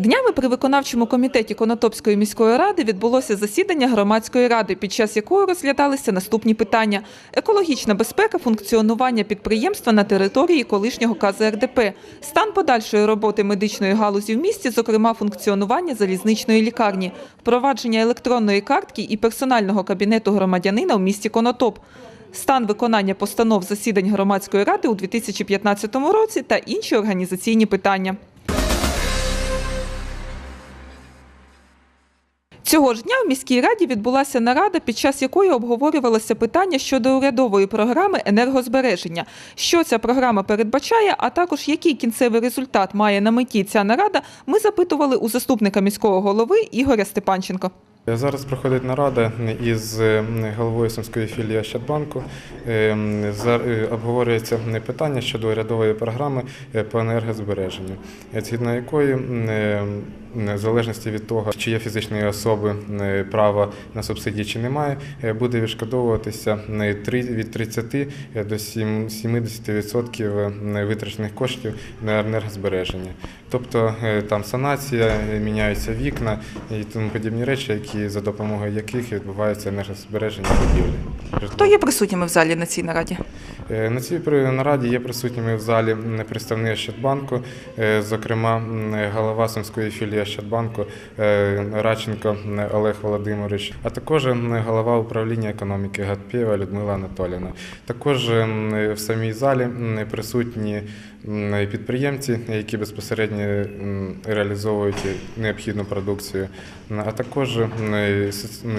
Днями при виконавчому комітеті Конотопської міської ради відбулося засідання громадської ради, під час якої розглядалися наступні питання: екологічна безпека функціонування підприємства на території колишнього КЗРДП, стан подальшої роботи медичної галузі в місті, зокрема функціонування залізничної лікарні, впровадження електронної картки і персонального кабінету громадянина в місті Конотоп. Стан виконання постанов засідань громадської ради у 2015 році та інші організаційні питання. Цього ж дня в міській раді відбулася нарада, під час якої обговорювалося питання щодо урядової програми енергозбереження. Що ця програма передбачає, а також який кінцевий результат має на меті ця нарада, ми запитували у заступника міського голови Ігоря Степанченко. Зараз проходить нарада із е, головою Сумської філії Ощадбанку. Е, е, Обговорюється питання щодо урядової програми по енергозбереженню, згідно якої в залежності від того, чи є фізичної особи е, право на субсидії чи немає, е, буде відшкодовуватися е, від 30 до сім- 70% витрачених коштів на енергозбереження. Тобто там санація, міняються вікна і тому подібні речі, які за допомогою яких відбувається енергозбереження будівлі. Хто є присутніми в залі на цій нараді? Е, На цій нараді є присутніми в залі представники представник Ощадбанку, е, зокрема голова Сумської філії Ощадбанку е, Радченко Олег Володимирович, а також голова управління економіки Гатпєва Людмила Анатоліна. Також в самій залі присутні підприємці, які безпосередньо реалізовують необхідну продукцію, а також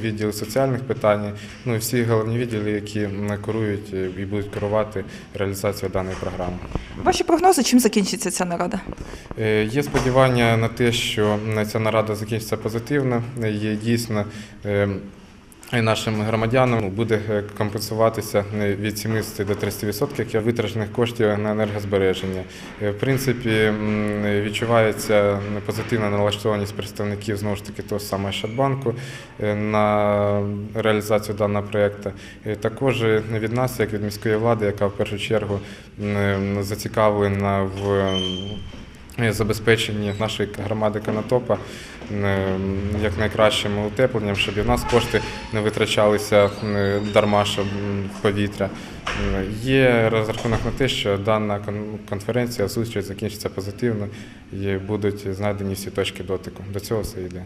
відділ соціальних питань, ну і всі головні відділи, які керують е, і будуть керувати реалізацією даної програми. Ваші прогнози, чим закінчиться ця нарада? Е, Є сподівання на те, що ця нарада закінчиться позитивно. Е, Є дійсно. І нашим громадянам буде е, компенсуватися е, від 70 до 30% як витрачених коштів на енергозбереження. Е, В принципі, відчувається позитивна налаштованість представників знову ж таки того самого Щадбанку на реалізацію даного проєкту. Також від нас, як від міської влади, яка в першу чергу зацікавлена в м, забезпеченні нашої громади Конотопа як найкращим утепленням, щоб і в нас кошти не витрачалися дарма, щоб повітря. Є розрахунок на те, що дана кон- конференція зустріч закінчиться позитивно і будуть знайдені всі точки дотику. До цього все йде.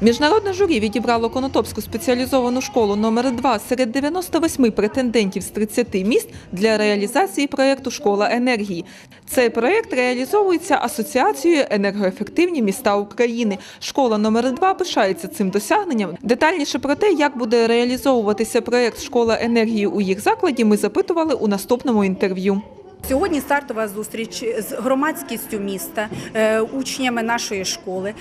Міжнародне журі відібрало Конотопську спеціалізовану школу номер 2 серед 98 претендентів з 30 міст для реалізації проєкту Школа енергії. Цей проєкт реалізовується асоціацією енергоефективні міста України. Школа номер 2 пишається цим досягненням. Детальніше про те, як буде реалізовуватися проєкт Школа енергії у їх закладі, ми запитували у наступному інтерв'ю. Сьогодні стартова зустріч з громадськістю міста, е, учнями нашої школи,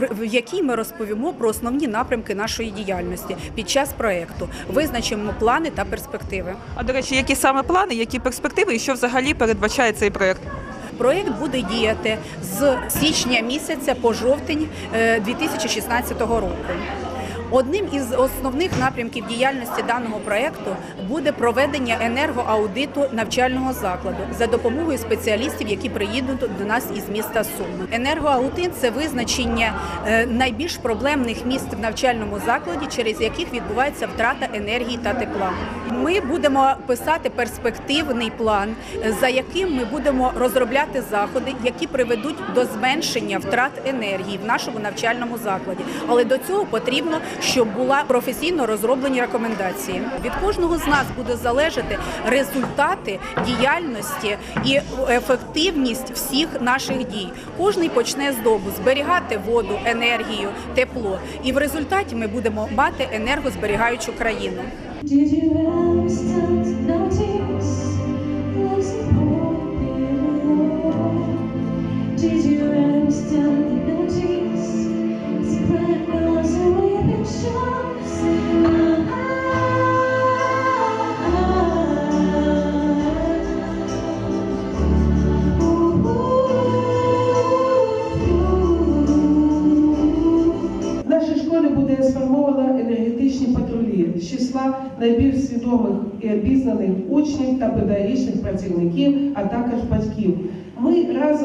в- якій ми розповімо про основні напрямки нашої діяльності під час проекту, визначимо плани та перспективи. А до речі, які саме плани, які перспективи і що взагалі передбачає цей проєкт? Проект буде діяти з січня місяця по жовтень е, 2016 року. Одним із основних напрямків діяльності даного проекту буде проведення енергоаудиту навчального закладу за допомогою спеціалістів, які приїдуть до нас із міста Суми. Енергоаудит – це визначення е, найбільш проблемних місць в навчальному закладі, через яких відбувається втрата енергії та тепла. Ми будемо писати перспективний план, е, за яким ми будемо розробляти заходи, які приведуть до зменшення втрат енергії в нашому навчальному закладі. Але до цього потрібно, щоб була професійно розроблені рекомендації. Від кожного з нас буде залежати результати діяльності і ефективність всіх наших дій. Кожний почне з дому зберігати воду, енергію, тепло, і в результаті ми будемо мати енергозберігаючу країну. Did you ever start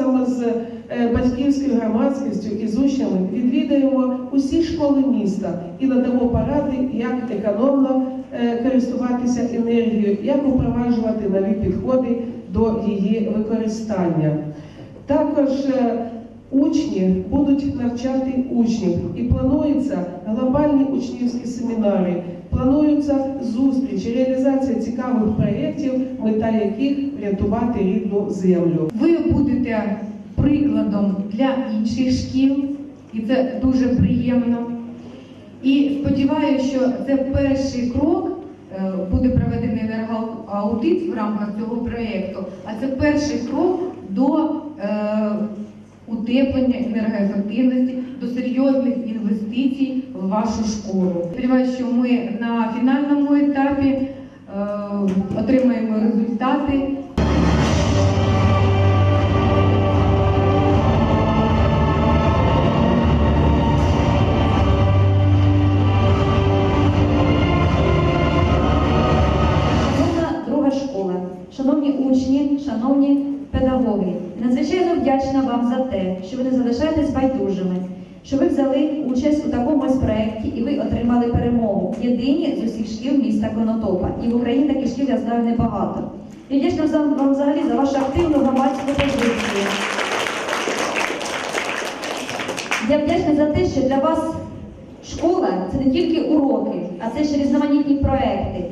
е, батьківською громадськістю і з учнями відвідаємо усі школи міста і надамо поради, як економно е, користуватися енергією, як упроваджувати нові підходи до її використання. Також е, учні будуть навчати учнів і плануються глобальні учнівські семінари, плануються зустрічі, реалізація цікавих проєктів, мета яких врятувати рідну землю. Ви будете прикладом для інших шкіл, і це дуже приємно. І сподіваюся, що це перший крок. е, Буде проведений енергоаудит в рамках цього проєкту, а це перший крок до е, утеплення енергоефективності, до серйозних інвестицій в вашу школу. Сподіваюся, що ми на фінальному етапі отримаємо результати. Друга школа, шановні учні, шановні педагоги, надзвичайно вдячна вам за те, що ви не залишаєтесь байдужими, що ви взяли участь у такому ось проєкті і ви отримали перемогу. Єдині з усіх шкіл міста Конотопа. І в Україні таких шкіл я знаю небагато. Я вдячна вам взагалі за вашу активну громадську позицію. Я вдячна за те, що для вас школа це не тільки уроки, а це ще різноманітні проекти.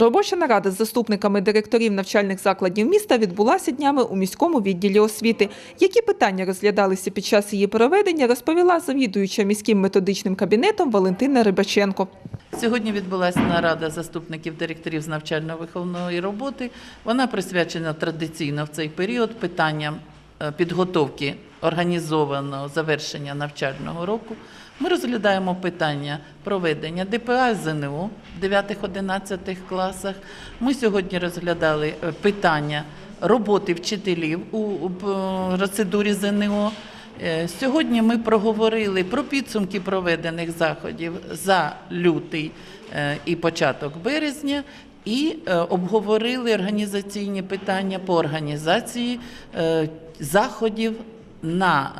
Робоча нарада з заступниками директорів навчальних закладів міста відбулася днями у міському відділі освіти. Які питання розглядалися під час її проведення, розповіла завідуюча міським методичним кабінетом Валентина Рибаченко. Сьогодні відбулася нарада заступників директорів з навчально-виховної роботи. Вона присвячена традиційно в цей період питанням е, підготовки організованого завершення навчального року. Ми розглядаємо питання проведення ДПА ЗНО в 9-11 класах. Ми сьогодні розглядали е, питання роботи вчителів у процедурі ЗНО. Е, Сьогодні ми проговорили про підсумки проведених заходів за лютий е, і початок березня. І обговорили організаційні питання по організації заходів на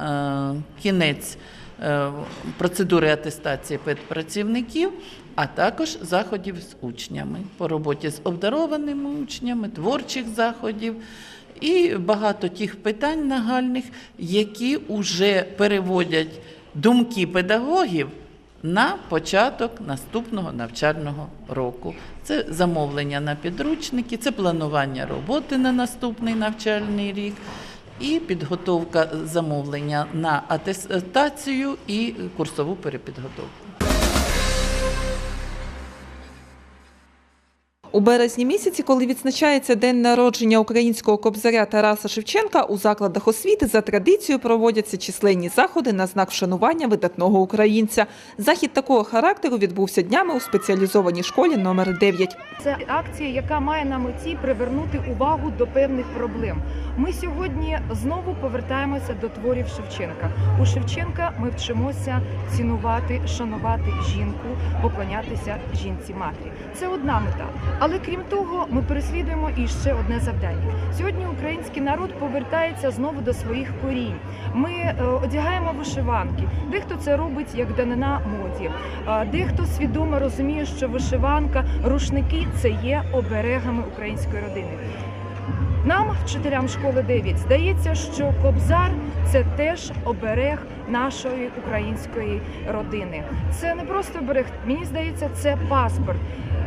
е, кінець е, процедури атестації педпрацівників, а також заходів з учнями по роботі з обдарованими учнями, творчих заходів і багато тих питань нагальних, які вже переводять думки педагогів на початок наступного навчального року. Це замовлення на підручники, це планування роботи на наступний навчальний рік. І підготовка замовлення на атестацію і курсову перепідготовку. У березні місяці, коли відзначається день народження українського кобзаря Тараса Шевченка, у закладах освіти за традицією проводяться численні заходи на знак вшанування видатного українця. Захід такого характеру відбувся днями у спеціалізованій школі номер 9. Це акція, яка має на меті привернути увагу до певних проблем. Ми сьогодні знову повертаємося до творів Шевченка. У Шевченка ми вчимося цінувати, шанувати жінку, поклонятися жінці матері. Це одна мета. Але крім того, ми переслідуємо і ще одне завдання. Сьогодні український народ повертається знову до своїх корінь. Ми е, одягаємо вишиванки. Дехто це робить як данина моді. Дехто свідомо розуміє, що вишиванка, рушники це є оберегами української родини. Нам, вчителям школи 9, здається, що кобзар це теж оберег нашої української родини. Це не просто оберег, мені здається, це паспорт.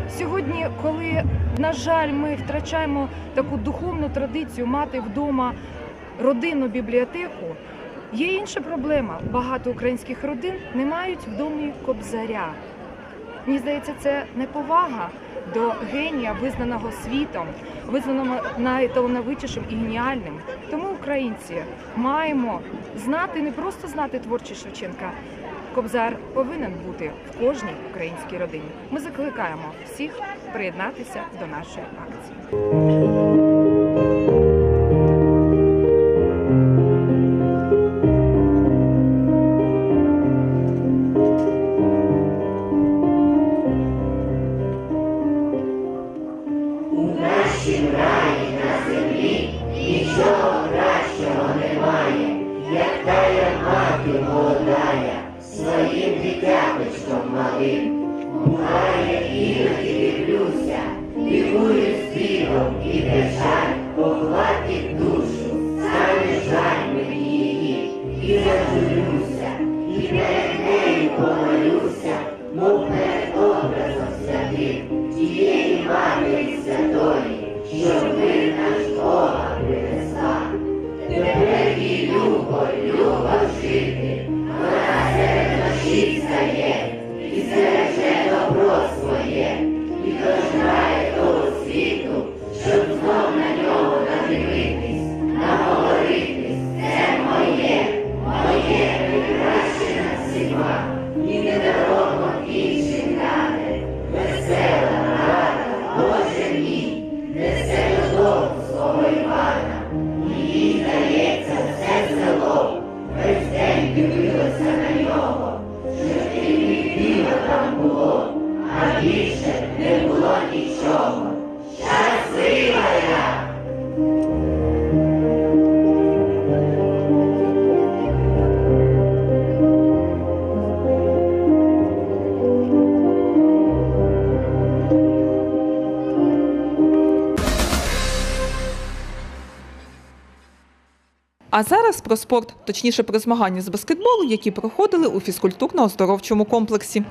Сьогодні, коли, на жаль, ми втрачаємо таку духовну традицію мати вдома родинну бібліотеку, є інша проблема. Багато українських родин не мають в кобзаря. Мені здається, це неповага до генія, визнаного світом, визнаного найталановитішим і геніальним. Тому, українці, маємо знати, не просто знати творчість Шевченка. Кобзар повинен бути в кожній українській родині. Ми закликаємо всіх приєднатися до нашої акції. немає, як та мати молодая, своїм дитяточком малим, буває іноді дивлюся, дивую співом і не жаль, похватить душу, стане жаль мені її, і зажурюся, і перед нею помолюся, мов перед образом святим, тієї матері святої, щоб А зараз про спорт, точніше про змагання з баскетболу, які проходили у фізкультурно-оздоровчому комплексі.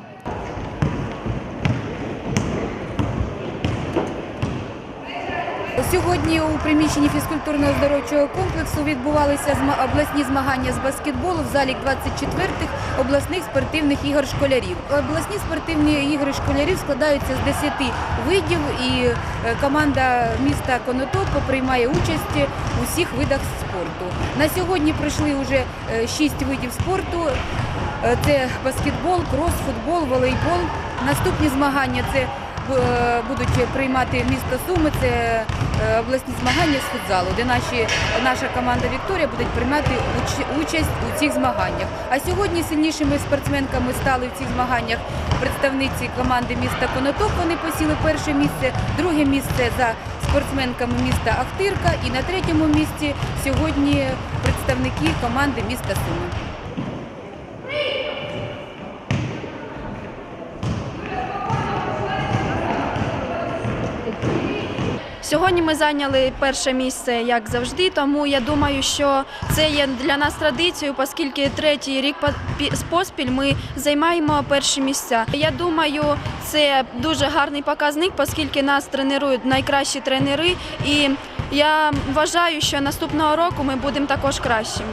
Сьогодні у приміщенні фізкультурно-оздоровчого комплексу відбувалися обласні змагання з баскетболу в залі 24-х обласних спортивних ігор школярів. Обласні спортивні ігри школярів складаються з 10 видів, і е, команда міста Конотопа приймає участь у всіх видах спорту. На сьогодні пройшли вже 6 видів спорту. Е, Це баскетбол, крос, футбол, волейбол. Наступні змагання це е, будуть приймати місто Суми. Це е, обласні змагання з футзалу, де наші, наша команда Вікторія буде приймати уч- участь у цих змаганнях. А сьогодні сильнішими спортсменками стали в цих змаганнях представниці команди міста Конотоп. Вони посіли перше місце, друге місце за спортсменками міста Ахтирка. І на третьому місці сьогодні представники команди міста Суми. Сьогодні ми зайняли перше місце, як завжди, тому я думаю, що це є для нас традицією, оскільки третій рік по- поспіль ми займаємо перші місця. Я думаю, це дуже гарний показник, оскільки нас тренують найкращі тренери, і я вважаю, що наступного року ми будемо також кращими.